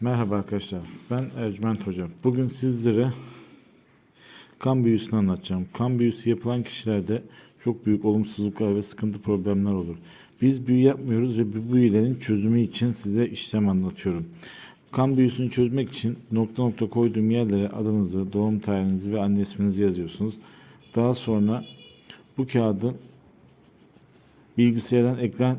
Merhaba arkadaşlar. Ben Ercüment Hocam. Bugün sizlere kan büyüsünü anlatacağım. Kan büyüsü yapılan kişilerde çok büyük olumsuzluklar ve sıkıntı problemler olur. Biz büyü yapmıyoruz ve bu büyülerin çözümü için size işlem anlatıyorum. Kan büyüsünü çözmek için nokta nokta koyduğum yerlere adınızı, doğum tarihinizi ve anne isminizi yazıyorsunuz. Daha sonra bu kağıdı bilgisayardan ekran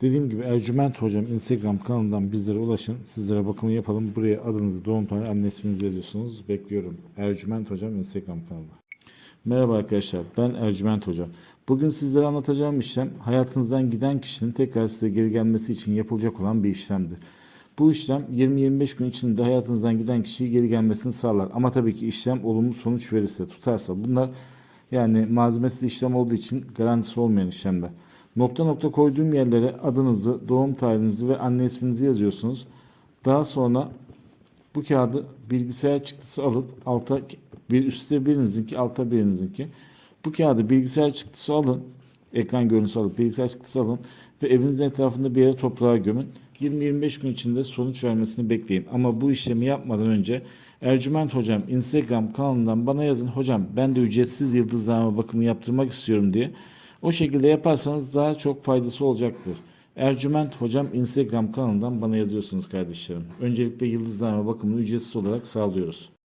Dediğim gibi Ercüment Hocam Instagram kanalından bizlere ulaşın. Sizlere bakımı yapalım. Buraya adınızı, doğum tarihi, anne isminizi yazıyorsunuz. Bekliyorum. Ercüment Hocam Instagram kanalı. Merhaba arkadaşlar, ben Ercüment Hoca. Bugün sizlere anlatacağım işlem, hayatınızdan giden kişinin tekrar size geri gelmesi için yapılacak olan bir işlemdir. Bu işlem 20-25 gün içinde hayatınızdan giden kişiyi geri gelmesini sağlar. Ama tabii ki işlem olumlu sonuç verirse, tutarsa. Bunlar yani malzemesiz işlem olduğu için garantisi olmayan işlemler. Nokta nokta koyduğum yerlere adınızı, doğum tarihinizi ve anne isminizi yazıyorsunuz. Daha sonra bu kağıdı bilgisayar çıktısı alıp alta bir üstte birinizinki alta birinizinki. Bu kağıdı bilgisayar çıktısı alın ekran görüntüsü alıp bilgisayar çıktısı alın ve evinizin etrafında bir yere toprağa gömün. 20-25 gün içinde sonuç vermesini bekleyin. Ama bu işlemi yapmadan önce Ercüment Hocam Instagram kanalından bana yazın. Hocam ben de ücretsiz yıldızlama bakımı yaptırmak istiyorum diye o şekilde yaparsanız daha çok faydası olacaktır. Ercüment Hocam Instagram kanalından bana yazıyorsunuz kardeşlerim. Öncelikle yıldızlama bakımını ücretsiz olarak sağlıyoruz.